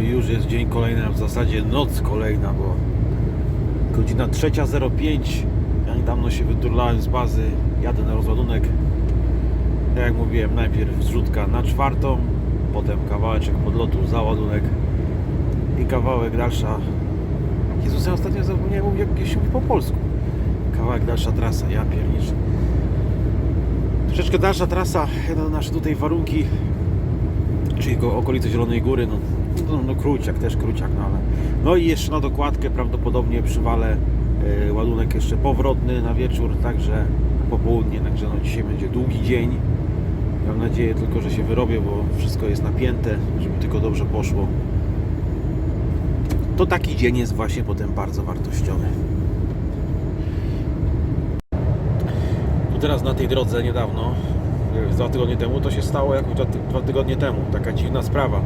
I już jest dzień kolejny, a w zasadzie noc kolejna, bo godzina 3.05. Ja niedawno się wyturlałem z bazy, jadę na rozładunek. Tak jak mówiłem, najpierw zrzutka na czwartą, potem kawałeczek podlotu, załadunek i kawałek dalsza. Jezus, ja ostatnio zapomniałem jak się mówi po polsku. Kawałek dalsza trasa, ja pierniczę. Troszeczkę dalsza trasa, nasze tutaj warunki, czyli okolice Zielonej Góry, no, no, no też króciak, no ale... No i jeszcze na dokładkę prawdopodobnie przywalę e, ładunek jeszcze powrotny na wieczór, także po południe, także no dzisiaj będzie długi dzień. Mam nadzieję tylko, że się wyrobię, bo wszystko jest napięte, żeby tylko dobrze poszło. To taki dzień jest właśnie potem bardzo wartościowy. Tu teraz na tej drodze niedawno, z dwa tygodnie temu, to się stało jakoś dwa tygodnie temu. Taka dziwna sprawa.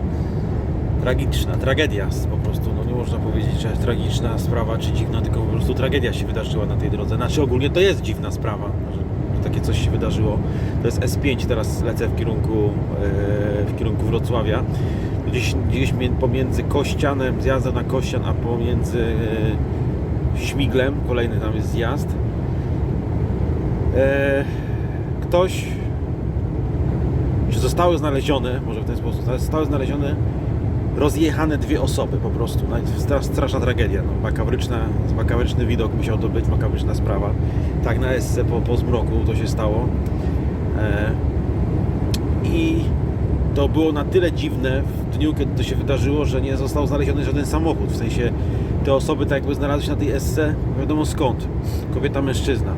Tragiczna, tragedia po prostu. No nie można powiedzieć, że tragiczna sprawa czy dziwna, tylko po prostu tragedia się wydarzyła na tej drodze. Znaczy ogólnie to jest dziwna sprawa, że, takie coś się wydarzyło. To jest S5, teraz lecę w kierunku, e, w kierunku Wrocławia. Gdzieś, gdzieś pomiędzy Kościanem, zjazdem na Kościan, a pomiędzy e, Śmiglem, kolejny tam jest zjazd. E, ktoś, czy zostały znalezione, może w ten sposób, zostały znalezione rozjechane dwie osoby po prostu. No, straszna tragedia. No, makabryczna, makabryczny widok musiał to być, makabryczna sprawa. Tak na SC po, po zmroku to się stało. E, I to było na tyle dziwne w dniu, kiedy to się wydarzyło, że nie został znaleziony żaden samochód. W sensie te osoby tak jakby znalazły się na tej SC, wiadomo skąd. Kobieta, mężczyzna.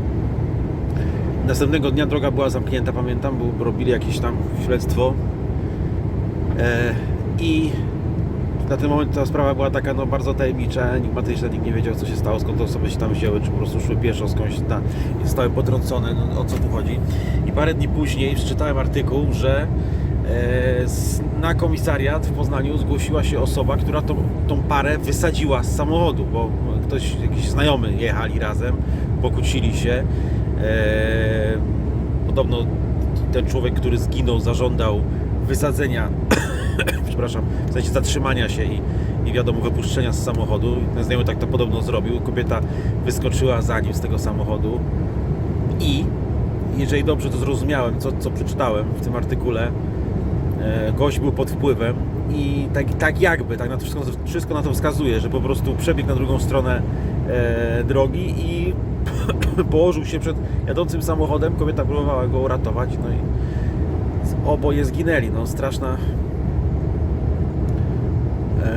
Następnego dnia droga była zamknięta, pamiętam, bo robili jakieś tam śledztwo. E, I na ten moment ta sprawa była taka no, bardzo tajemnicza, enigmatyczna, nikt nie wiedział co się stało, skąd te osoby się tam wzięły, czy po prostu szły pieszo skądś na, zostały potrącone, no, o co tu chodzi. I parę dni później przeczytałem artykuł, że e, na komisariat w Poznaniu zgłosiła się osoba, która tą, tą parę wysadziła z samochodu, bo ktoś, jakiś znajomy jechali razem, pokłócili się. E, podobno ten człowiek, który zginął, zażądał wysadzenia, przepraszam, w sensie zatrzymania się i, i wiadomo, wypuszczenia z samochodu. Ten znajomy tak to podobno zrobił. Kobieta wyskoczyła za nim z tego samochodu i jeżeli dobrze to zrozumiałem, co, co przeczytałem w tym artykule, e, gość był pod wpływem i tak, tak jakby, tak na to wszystko, wszystko na to wskazuje, że po prostu przebiegł na drugą stronę e, drogi i położył się przed jadącym samochodem, kobieta próbowała go uratować, no i oboje zginęli, no straszna eee,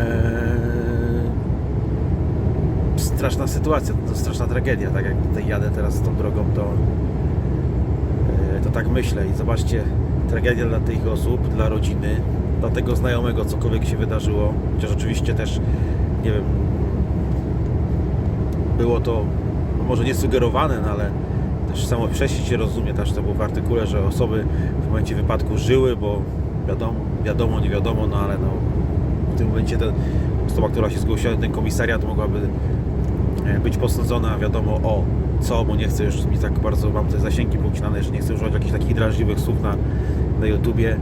straszna sytuacja, to straszna tragedia, tak jak tutaj jadę teraz tą drogą, to eee, to tak myślę. I zobaczcie, tragedia dla tych osób, dla rodziny, dla tego znajomego, cokolwiek się wydarzyło, chociaż oczywiście też, nie wiem, było to no może nie sugerowane, no ale też samo wcześniej się rozumie, też to było w artykule, że osoby w momencie wypadku żyły, bo wiadomo, wiadomo, nie wiadomo, no ale no, w tym momencie ta osoba, która się zgłosiła ten komisariat mogłaby e, być posądzona, wiadomo o co, bo nie chcę już mi tak bardzo, mam te zasięgi pocinane, że nie chcę używać jakichś takich drażliwych słów na, na YouTubie,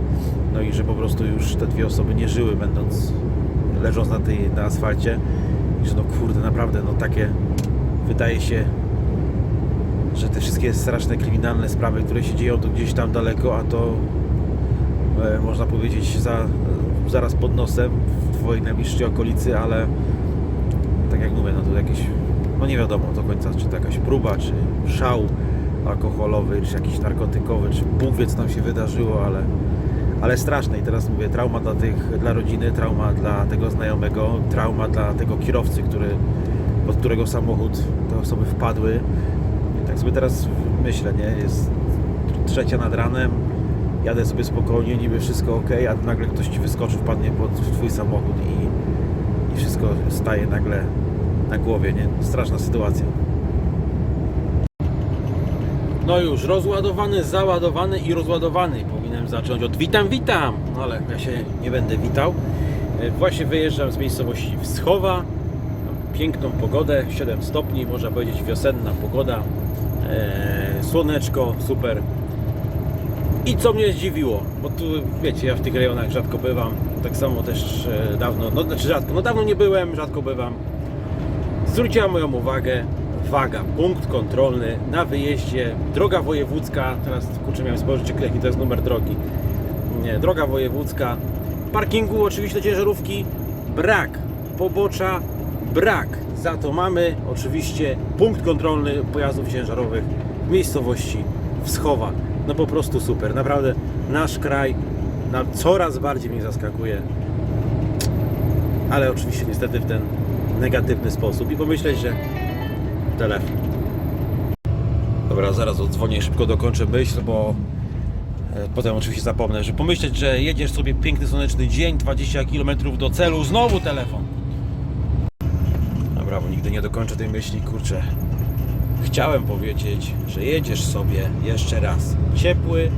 no i że po prostu już te dwie osoby nie żyły, będąc, leżąc na, tej, na asfalcie. I że no kurde, naprawdę, no takie wydaje się, że te wszystkie straszne kryminalne sprawy, które się dzieją to gdzieś tam daleko, a to e, można powiedzieć za, zaraz pod nosem w Twojej najbliższej okolicy, ale tak jak mówię, no to jakieś, no nie wiadomo do końca, czy to jakaś próba, czy szał alkoholowy, czy jakiś narkotykowy, czy Bóg wie co tam się wydarzyło, ale, ale straszne. I teraz mówię, trauma dla tych, dla rodziny, trauma dla tego znajomego, trauma dla tego kierowcy, który, pod którego samochód te osoby wpadły. I tak sobie teraz myślę, nie, jest trzecia nad ranem, jadę sobie spokojnie, niby wszystko ok, a nagle ktoś ci wyskoczy, wpadnie pod twój samochód i, i wszystko staje nagle na głowie, nie? Straszna sytuacja. No już, rozładowany, załadowany i rozładowany. Powinienem zacząć od witam, witam, no ale ja się nie będę witał. E, Właśnie wyjeżdżam z miejscowości Wschowa. Piękną pogodę, 7 stopni, można powiedzieć wiosenna pogoda. E, słoneczko, super. I co mnie zdziwiło, bo tu wiecie, ja w tych rejonach rzadko bywam, tak samo też e, dawno, no znaczy rzadko, no dawno nie byłem, rzadko bywam. Zwróciła moją uwagę waga, punkt kontrolny na wyjeździe, droga wojewódzka, teraz kurczę miałem spojrzeć jaki to jest numer drogi. Nie, droga wojewódzka, parkingu oczywiście ciężarówki, brak, pobocza, brak. Za to mamy oczywiście punkt kontrolny pojazdów ciężarowych w miejscowości Wschowa. No po prostu super, naprawdę nasz kraj na coraz bardziej mnie zaskakuje ale oczywiście niestety w ten negatywny sposób i pomyśleć, że telefon. Dobra, zaraz odzwonię szybko dokończę myśl, bo e, potem oczywiście zapomnę, że pomyśleć, że jedziesz sobie piękny słoneczny dzień, 20 km do celu, znowu telefon. Dobra, bo nigdy nie dokończę tej myśli, kurczę. Chciałem powiedzieć, że jedziesz sobie jeszcze raz. Ciepły,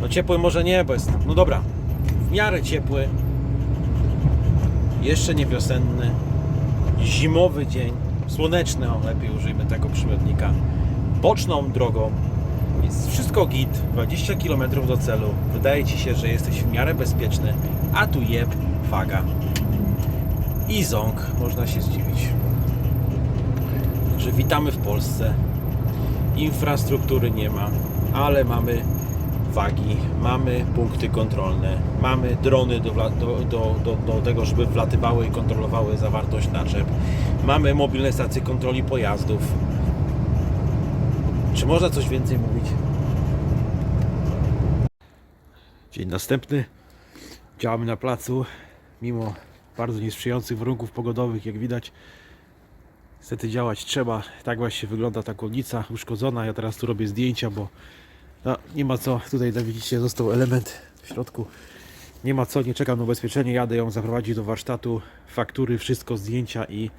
no ciepły może nie, bo jest, no dobra, w miarę ciepły, jeszcze nie wiosenny, zimowy dzień, słoneczny, o lepiej użyjmy tego przymiotnika, boczną drogą, jest wszystko git, 20 km do celu, wydaje Ci się, że jesteś w miarę bezpieczny, a tu jeb, waga i ząg, można się zdziwić. Także witamy w Polsce, infrastruktury nie ma, ale mamy wagi, mamy punkty kontrolne, mamy drony do, do, do, do tego, żeby wlatywały i kontrolowały zawartość naczep, mamy mobilne stacje kontroli pojazdów. Czy można coś więcej mówić? Dzień następny. Działamy na placu, mimo bardzo niesprzyjających warunków pogodowych, jak widać. Niestety działać trzeba. Tak właśnie wygląda ta kolnica uszkodzona. Ja teraz tu robię zdjęcia, bo no, nie ma co. Tutaj jak widzicie został element w środku. Nie ma co, nie czekam na ubezpieczenie. Jadę ją zaprowadzić do warsztatu. Faktury, wszystko, zdjęcia i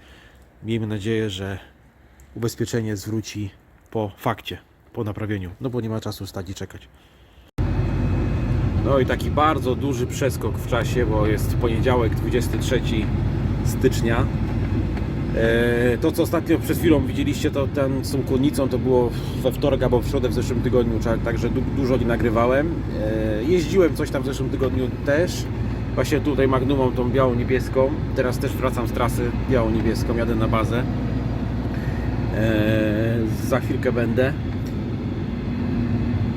miejmy nadzieję, że ubezpieczenie zwróci po fakcie, po naprawieniu. No bo nie ma czasu stać i czekać. No i taki bardzo duży przeskok w czasie, bo jest poniedziałek 23 stycznia. E, To co ostatnio przed chwilą widzieliście, to ten z to było we wtorek albo w środę w zeszłym tygodniu, cza- także du- dużo nie nagrywałem. E, Jeździłem coś tam w zeszłym tygodniu też. Właśnie tutaj Magnumą tą białą niebieską. Teraz też wracam z trasy białą niebieską, jadę na bazę. E, Za chwilkę będę.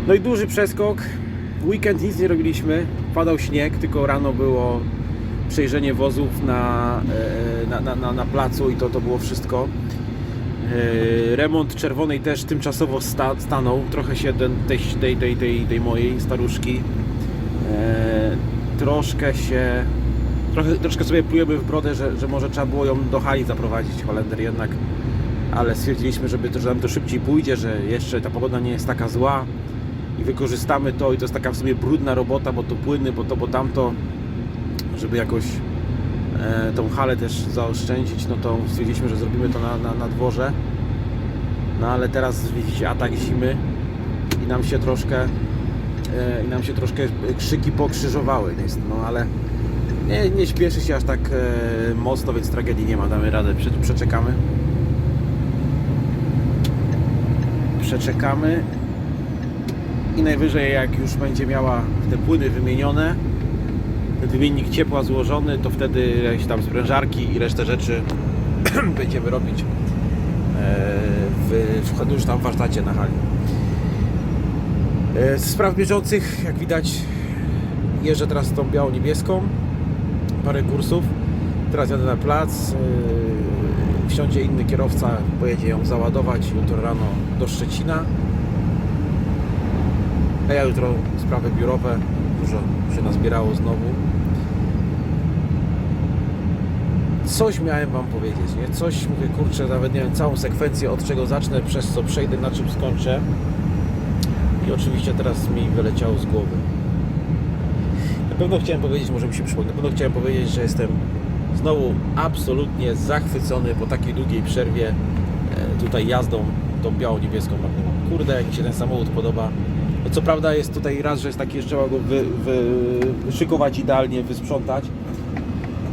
No i duży przeskok. Weekend nic nie robiliśmy. Padał śnieg, tylko rano było przejrzenie wozów na, e, na, na, na, na placu i to, to było wszystko. E, Remont czerwonej też tymczasowo sta, stanął. Trochę się tej, tej, tej, tej, tej mojej staruszki e, troszkę się trochę, troszkę sobie plujemy w brodę, że, że może trzeba było ją do hali zaprowadzić Holender jednak ale stwierdziliśmy, żeby to, że nam to szybciej pójdzie, że jeszcze ta pogoda nie jest taka zła i wykorzystamy to i to jest taka w sumie brudna robota, bo to płyny, bo to, bo tamto żeby jakoś e, tą halę też zaoszczędzić, no to stwierdziliśmy, że zrobimy to na, na, na dworze. No ale teraz widzicie atak zimy i nam się troszkę e, i nam się troszkę krzyki pokrzyżowały, no ale nie, nie śpieszy się aż tak e, mocno, więc tragedii nie ma, damy radę, prze, przeczekamy. Przeczekamy i najwyżej jak już będzie miała te płyny wymienione, wymiennik ciepła złożony, to wtedy jakieś tam sprężarki i resztę rzeczy będziemy robić e, w, w już tam w warsztacie na hali. E, Z spraw bieżących, jak widać, jeżdżę teraz tą białą niebieską, parę kursów. Teraz jadę na plac. e, Wsiądzie inny kierowca, pojedzie ją załadować jutro rano do Szczecina. A ja jutro sprawy biurowe, dużo się nazbierało znowu. Coś miałem Wam powiedzieć, nie? Coś, mówię, kurczę, nawet nie wiem, całą sekwencję od czego zacznę, przez co przejdę, na czym skończę. I oczywiście teraz mi wyleciało z głowy. Na pewno chciałem powiedzieć, może mi się przypomni, na pewno chciałem powiedzieć, że jestem znowu absolutnie zachwycony po takiej długiej przerwie e, tutaj jazdą tą biało-niebieską Magnumą. Kurde, jak mi się ten samochód podoba. Co prawda jest tutaj raz, że jest taki, że trzeba go wy, wy, idealnie, wysprzątać.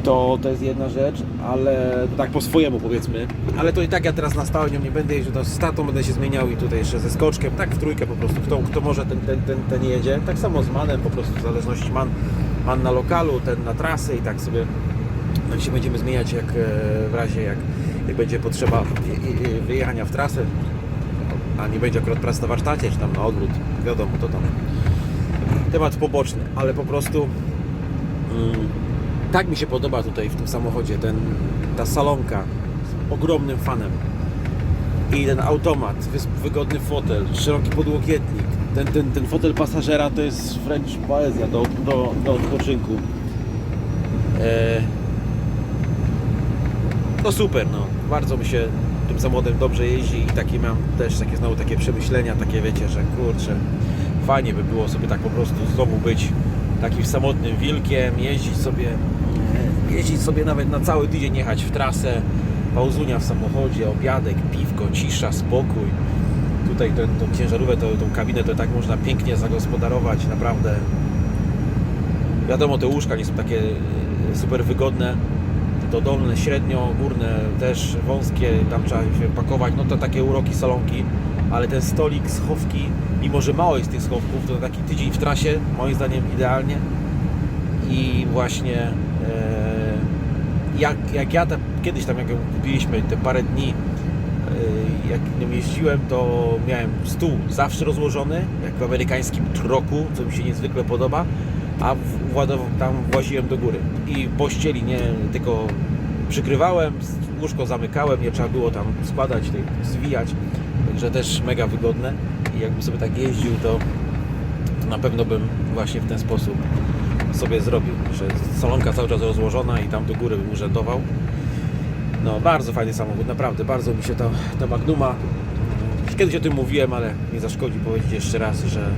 To, to jest jedna rzecz, ale tak po swojemu powiedzmy. Ale to i tak ja teraz na stałe nią nie będę jeździł, to z tatą będę się zmieniał i tutaj jeszcze ze skoczkiem, tak w trójkę po prostu, kto, kto może ten, ten, ten, ten jedzie. Tak samo z manem po prostu, w zależności man pan na lokalu, ten na trasę i tak sobie tak się będziemy zmieniać jak e, w razie jak, jak będzie potrzeba wyjechania w trasę, a nie będzie akurat pracy na warsztacie, czy tam na odwrót, wiadomo, to tam temat poboczny, ale po prostu mm, tak mi się podoba tutaj w tym samochodzie, ten, ta salonka ogromnym fanem i ten automat, wygodny fotel, szeroki podłokietnik, ten, ten, ten fotel pasażera to jest wręcz poezja do, do, do odpoczynku. E, no super, no. Bardzo mi się tym samochodem dobrze jeździ i mam też takie znowu takie przemyślenia, takie wiecie, że kurczę, fajnie by było sobie tak po prostu znowu być takim samotnym wilkiem, jeździć sobie, jeździć sobie nawet na cały tydzień, jechać w trasę, pauzunia w samochodzie, obiadek, piwko, cisza, spokój. Tutaj tę tą ciężarówkę, tą, tą kabinę to tak można pięknie zagospodarować, naprawdę. Wiadomo, te łóżka nie są takie e, super wygodne, to dolne, średnio, górne też wąskie, tam trzeba się pakować, no to takie uroki salonki, ale ten stolik, schowki, mimo że mało jest tych schowków, to taki tydzień w trasie, moim zdaniem idealnie i właśnie e, jak, jak ja tam, kiedyś tam jak ją kupiliśmy te parę dni e, jak nią jeździłem, to miałem stół zawsze rozłożony, jak w amerykańskim troku, co mi się niezwykle podoba, a władow- tam właziłem do góry. I pościeli nie tylko przykrywałem, łóżko zamykałem, nie trzeba było tam składać, zwijać, także też mega wygodne. I jakbym sobie tak jeździł, to, to na pewno bym właśnie w ten sposób sobie zrobił, że salonka cały czas rozłożona i tam do góry urzędował. No, bardzo fajny samochód, naprawdę, bardzo mi się ta, ta Magnuma. Już kiedyś o tym mówiłem, ale nie zaszkodzi powiedzieć jeszcze raz, że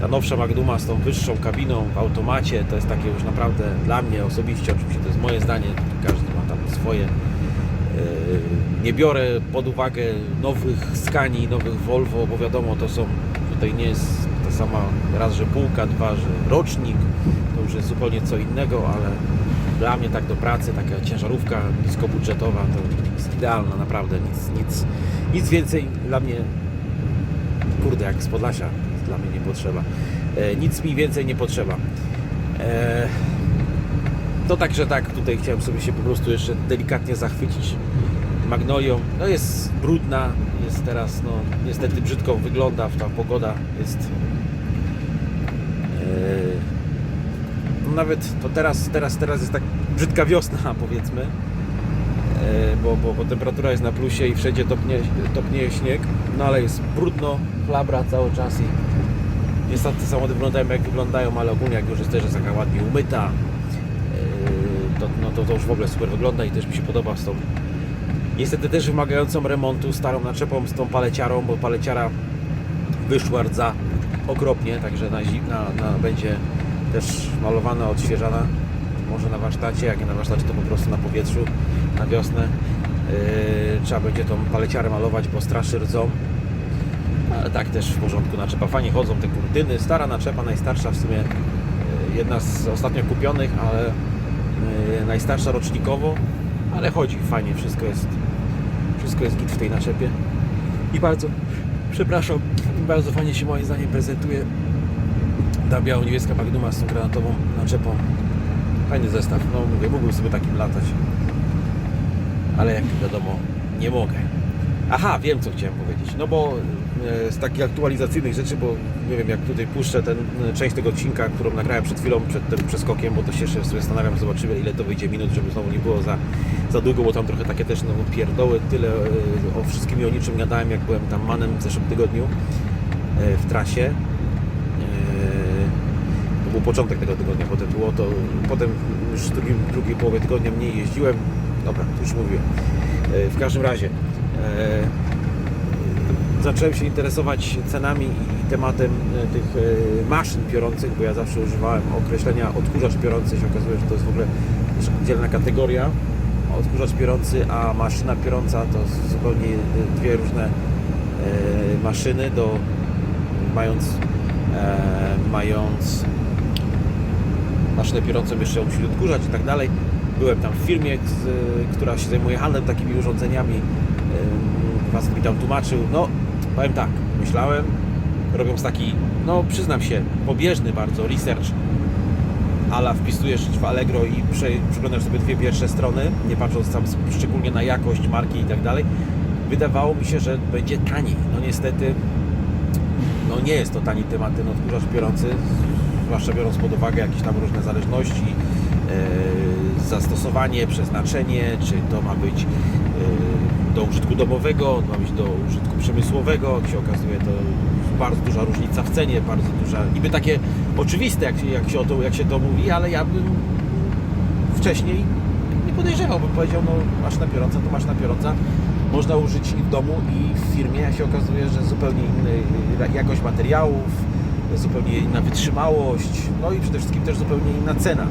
ta nowsza Magnuma z tą wyższą kabiną w automacie to jest takie już naprawdę dla mnie osobiście, oczywiście to jest moje zdanie, każdy ma tam swoje. Yy, Nie biorę pod uwagę nowych Scanii, nowych Volvo, bo wiadomo, to są tutaj nie jest sama raz, że półka, dwa, że rocznik, to już jest zupełnie co innego, ale dla mnie tak do pracy, taka ciężarówka niskobudżetowa to jest idealna, naprawdę, nic, nic, nic więcej dla mnie kurde, jak z Podlasia, dla mnie nie potrzeba. E, nic mi więcej nie potrzeba. E, to także tak, tutaj chciałem sobie się po prostu jeszcze delikatnie zachwycić Magnolią. No jest brudna, jest teraz, no niestety brzydko wygląda, ta pogoda jest no nawet to teraz, teraz, teraz jest tak brzydka wiosna powiedzmy, E, bo, bo, bo temperatura jest na plusie i wszędzie topnie, topnieje śnieg, no ale jest brudno, chlabra cały czas i niestety te samochody wyglądają jak wyglądają, ale ogólnie jak już jest też taka ładnie umyta, e, to, no to, to już w ogóle super wygląda i też mi się podoba z tą niestety też wymagającą remontu starą naczepą z tą paleciarą, bo paleciara wyszła rdza okropnie, także na, zi- na, będzie też malowana, odświeżana może na warsztacie, jak nie na warsztacie to po prostu na powietrzu na wiosnę. Yy, trzeba będzie tą paleciarę malować, bo straszy rdzą. Ale tak też w porządku naczepa, fajnie chodzą te kurtyny, stara naczepa, najstarsza w sumie yy, jedna z ostatnio kupionych, ale yy, najstarsza rocznikowo ale chodzi fajnie, wszystko jest wszystko jest git w tej naczepie. I bardzo, przepraszam, bardzo fajnie się moim zdaniem prezentuje ta biało-niebieska Magnuma z tą granatową naczepą. Fajny zestaw, no mówię, mógłbym sobie takim latać. Ale jak wiadomo, nie mogę. Aha, wiem co chciałem powiedzieć. No bo e, z takich aktualizacyjnych rzeczy, bo nie wiem jak tutaj puszczę ten e, część tego odcinka, którą nagrałem przed chwilą, przed tym przeskokiem, bo to się jeszcze zastanawiam, zobaczymy ile to wyjdzie minut, żeby znowu nie było za, za długo, bo tam trochę takie też no, pierdoły, tyle e, o wszystkim i o niczym gadałem, jak byłem tam manem w zeszłym tygodniu e, w trasie. E, To był początek tego tygodnia, potem było to, potem już w drugim, drugiej połowie tygodnia mniej jeździłem. Dobra, już mówiłem. W każdym razie zacząłem się interesować cenami i tematem tych maszyn piorących, bo ja zawsze używałem określenia odkurzacz piorący. się okazuje, że to jest w ogóle też oddzielna kategoria. Odkurzacz piorący, a maszyna piorąca to zupełnie e, dwie różne e, maszyny do mając e, mając maszynę piorącą jeszcze musi odkurzać i tak dalej. Byłem tam w firmie, która się zajmuje handlem takimi urządzeniami. Was mi tam tłumaczył. No, powiem tak, myślałem, robiąc taki, no przyznam się, pobieżny bardzo research, ala wpisujesz w Allegro i prze, przeglądasz sobie dwie pierwsze strony, nie patrząc tam szczególnie na jakość marki i tak dalej, wydawało mi się, że będzie taniej. No niestety, no nie jest to tani temat ten odkurzacz biorący, zwłaszcza biorąc pod uwagę jakieś tam różne zależności, e, zastosowanie, przeznaczenie, czy to ma być e, do użytku domowego, ma być do użytku przemysłowego, jak się okazuje to bardzo duża różnica w cenie, bardzo duża, niby takie oczywiste jak, się- jak, się, to, jak się to mówi, ale ja bym wcześniej nie podejrzewał, bym powiedział, no masz na piorąca, to masz na piorąca. Można użyć i w domu, i w firmie, się okazuje, że zupełnie inna jakość materiałów, zupełnie inna wytrzymałość, no i przede wszystkim też zupełnie inna cena.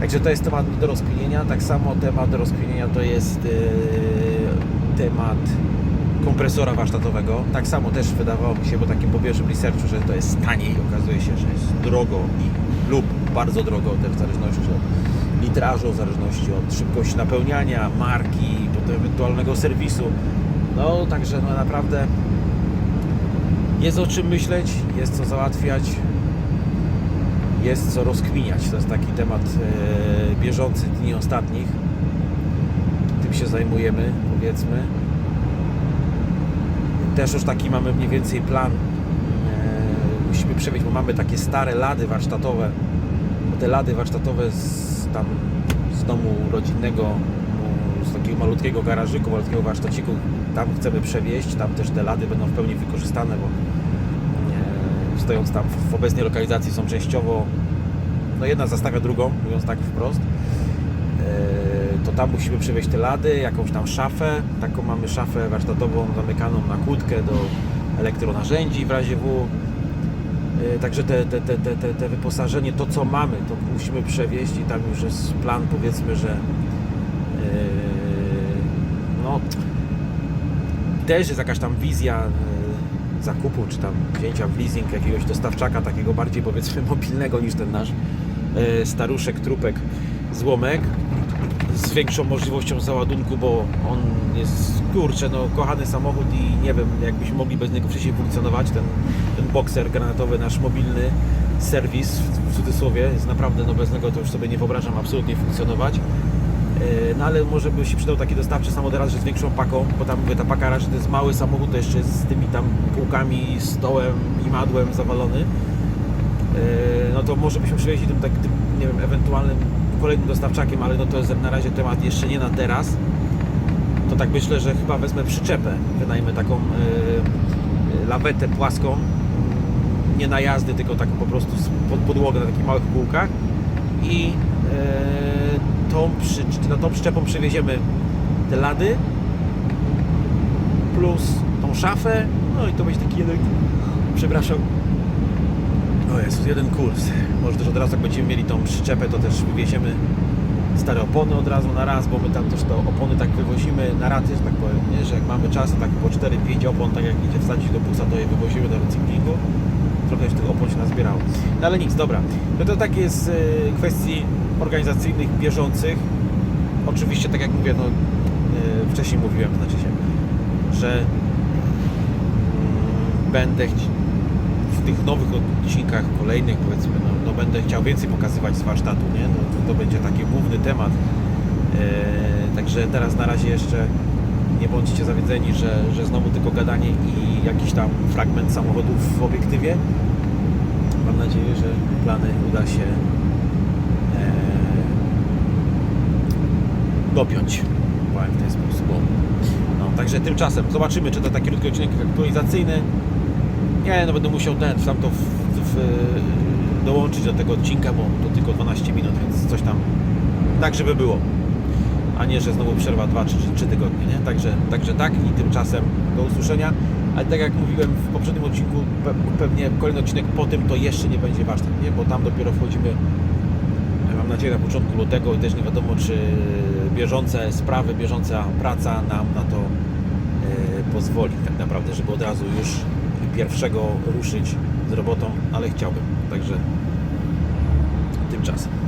Także to jest temat do rozkminienia. Tak samo temat do rozkminienia to jest e, temat kompresora warsztatowego. Tak samo też wydawało mi się po takim po pierwszym researchu, że to jest taniej. Okazuje się, że jest drogo i, lub bardzo drogo, też w zależności od litrażu, w zależności od szybkości napełniania, marki, potem ewentualnego serwisu. No także no naprawdę jest o czym myśleć, jest co załatwiać, jest co rozkminiać. To jest taki temat e, bieżący dni ostatnich. Tym się zajmujemy, powiedzmy. Też już taki mamy mniej więcej plan. E, musimy przewieźć, bo mamy takie stare lady warsztatowe. Te lady warsztatowe z, tam z domu rodzinnego, z takiego malutkiego garażyku, malutkiego warsztaciku, tam chcemy przewieźć. Tam też te lady będą w pełni wykorzystane, bo e, stojąc tam w obecnej lokalizacji są częściowo, no jedna zastawia drugą, mówiąc tak wprost. E, To tam musimy przewieźć te lady, jakąś tam szafę, taką mamy szafę warsztatową zamykaną na kłódkę do elektronarzędzi w razie W. E, Także te, te, te, te, te, wyposażenie, to co mamy, to musimy przewieźć i tam już jest plan powiedzmy, że e, no też jest jakaś tam wizja e, zakupu, czy tam wzięcia w leasing jakiegoś dostawczaka takiego bardziej powiedzmy mobilnego niż ten nasz staruszek, trupek, złomek z większą możliwością załadunku, bo on jest, kurczę, no kochany samochód i nie wiem, jakbyśmy mogli bez niego wcześniej funkcjonować, ten, ten bokser granatowy, nasz mobilny serwis, w, cudzysłowie, jest naprawdę, no bez niego to już sobie nie wyobrażam absolutnie funkcjonować. E, No ale może by się przydał taki dostawczy samochód raz, że z większą paką, bo tam mówię, ta paka raz, że to jest mały samochód, to jeszcze jest z tymi tam półkami, stołem i madłem zawalony. E, No to może byśmy przywieźli tym, tak, tym, nie wiem, ewentualnym kolejnym dostawczakiem, ale no to jest na razie temat jeszcze nie na teraz. To tak myślę, że chyba wezmę przyczepę, wynajmę taką e, lawetę płaską, nie na jazdy, tylko taką po prostu pod podłogę na takich małych kółkach. I e, tą, przy, tą przyczepą przewieziemy te lady plus tą szafę, no i to będzie taki jeden, przepraszam, Jezus, jeden kurs. Może też od razu jak będziemy mieli tą przyczepę, to też wywieziemy stare opony od razu na raz, bo my tam też te opony tak wywozimy na raty, że tak powiem, nie? że jak mamy czas, tak po 4-5 opon, tak jak idzie wsadzić do busa, to je wywozimy do recyklingu. Trochę już tych opon się nazbierało. No ale nic, dobra. No to tak jest y, kwestii organizacyjnych, bieżących. Oczywiście, tak jak mówię, no, y, wcześniej mówiłem, znaczy się, że mm, będę chci- w tych nowych odcinkach kolejnych powiedzmy, no, no będę chciał więcej pokazywać z warsztatu, nie? No, to, będzie taki główny temat. E, także teraz na razie jeszcze nie bądźcie zawiedzeni, że, że znowu tylko gadanie i jakiś tam fragment samochodów w obiektywie. Mam nadzieję, że plany uda się e, dopiąć. Powiem w ten sposób. No, także tymczasem zobaczymy, czy to taki krótki odcinek aktualizacyjny. Nie, no będę musiał ten, sam to w, w, dołączyć do tego odcinka, bo to tylko 12 minut, więc coś tam tak, żeby było. A nie, że znowu przerwa 2 czy 3 tygodnie, nie? Także, także tak i tymczasem do usłyszenia. Ale tak jak mówiłem w poprzednim odcinku, pe pewnie kolejny odcinek po tym to jeszcze nie będzie warsztat, nie? Bo tam dopiero wchodzimy, mam nadzieję, na początku lutego i też nie wiadomo, czy bieżące sprawy, bieżąca praca nam na to e, pozwoli tak naprawdę, żeby od razu już pierwszego ruszyć z robotą, ale chciałbym. Także tymczasem.